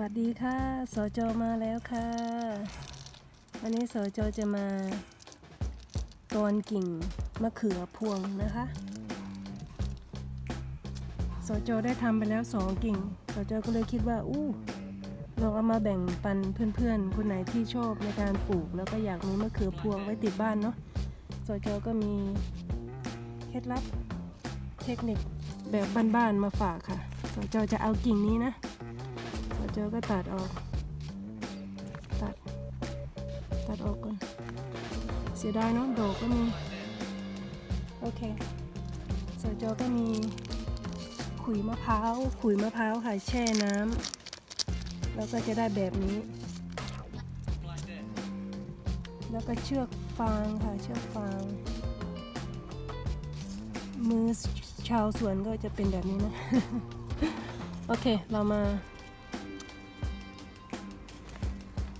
วัสดีค่ะ สจมาแล้วค่ะ วันนี้สจจะมาตอนกิ่งมะเขือพวงนะคะ สจได้ทำไปแล้วสองกิ่ง สจก็เลยคิดว่าอู้ลองเอามาแบ่งปันเพื่อนๆ คนไหนที่ชอบในการปลูก แล้วก็อยากมีมะเขือพวงไว้ติดบ้านเนาะสจก็มีเคล็ดลับเทคนิคแบบบ้านๆมาฝากค่ะสจจะเอากิ่งนี้นะ เจอก็ตัดออก ตัด ตัดออกก่อน เสียดายเนาะ ดอกก็มี โอเคสจอก็มีขุยมะพร้าว ขุยมะพร้าวค่ะแช่น้ำ แล้วก็จะได้แบบนี้ แล้วก็เชือกฟางค่ะเชือกฟาง มือชาวสวนก็จะเป็นแบบนี้นะ โอเค เรามา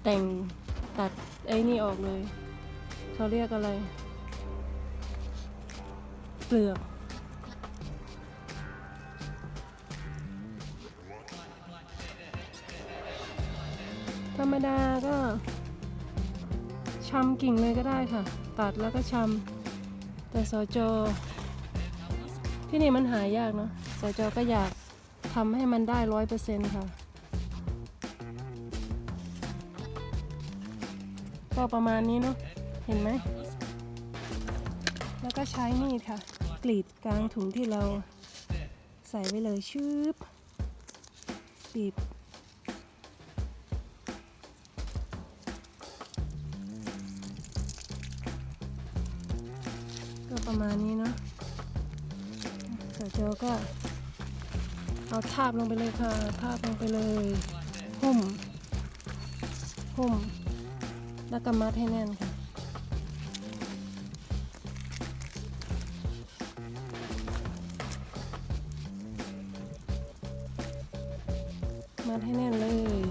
แต่งตัดไอ้นี่ออกเลยเขาเรียกอะไร เปลือกธรรมดาก็ชำกิ่งเลยก็ได้ค่ะ ตัดแล้วก็ชำแต่สจที่นี่มันหายากเนาะสจก็อยากทำให้มันได้ร้อยเปอร์เซ็นต์ค่ะ ก็ประมาณนี้เนาะเห็นไหม แล้วก็ใช้มีดค่ะ กรีดกลางถุงที่เราใส่ไว้เลยชืบบีบก็ประมาณนี้เนาะเสร็จแล้วก็เอาทาบลงไปเลยค่ะ ทาบลงไปเลย หุ้ม หุ้ม แล้วก็มัดให้แน่นค่ะ มัดให้แน่นเลย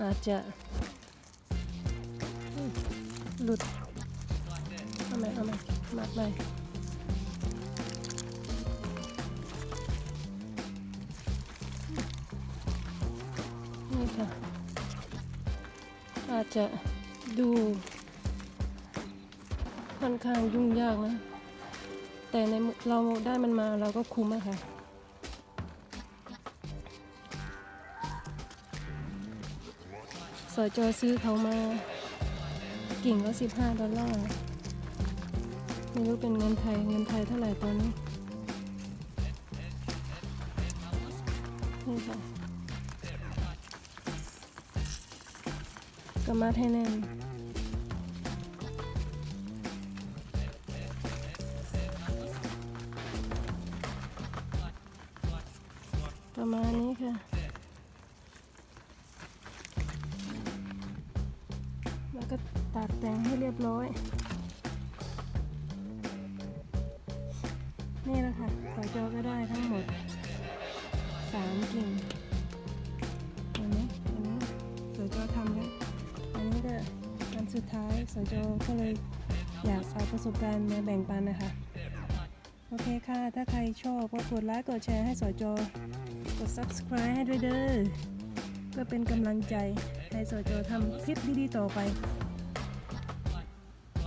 อาจจะหลุด เอาไหมเอาไหมมัดเลย อาจจะดูค่อนข้างยุ่งยากนะ แต่ในเราได้มันมาเราก็คุ้มอะค่ะสอจอซื้อเขามากิ่งก็สิบห้าดอลลาร์ไม่รู้เป็นเงินไทย เงินไทยเท่าไหร่ตอนนี้นี่ค่ะ ก็มัดให้แน่น ประมาณนี้ค่ะ แล้วก็ตัดแต่งให้เรียบร้อย นี่แหละค่ะสอจอก็ได้ทั้งหมดสามกิ่ง สุดท้ายสอยจก็เลยอยากเอาประสบการณ์มาแบ่งปันนะคะ โอเคค่ะ ถ้าใครชอบก็กดไลค์กดแชร์ให้สอยจกด subscribe ให้ด้วยเด้อเพื่อเป็นกำลังใจให้สอยจทำคลิปดีๆต่อไป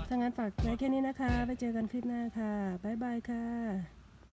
ถ้างั้นฝากไว้แค่นี้นะคะ ไปเจอกันคลิปหน้าค่ะ บ๊ายบายค่ะ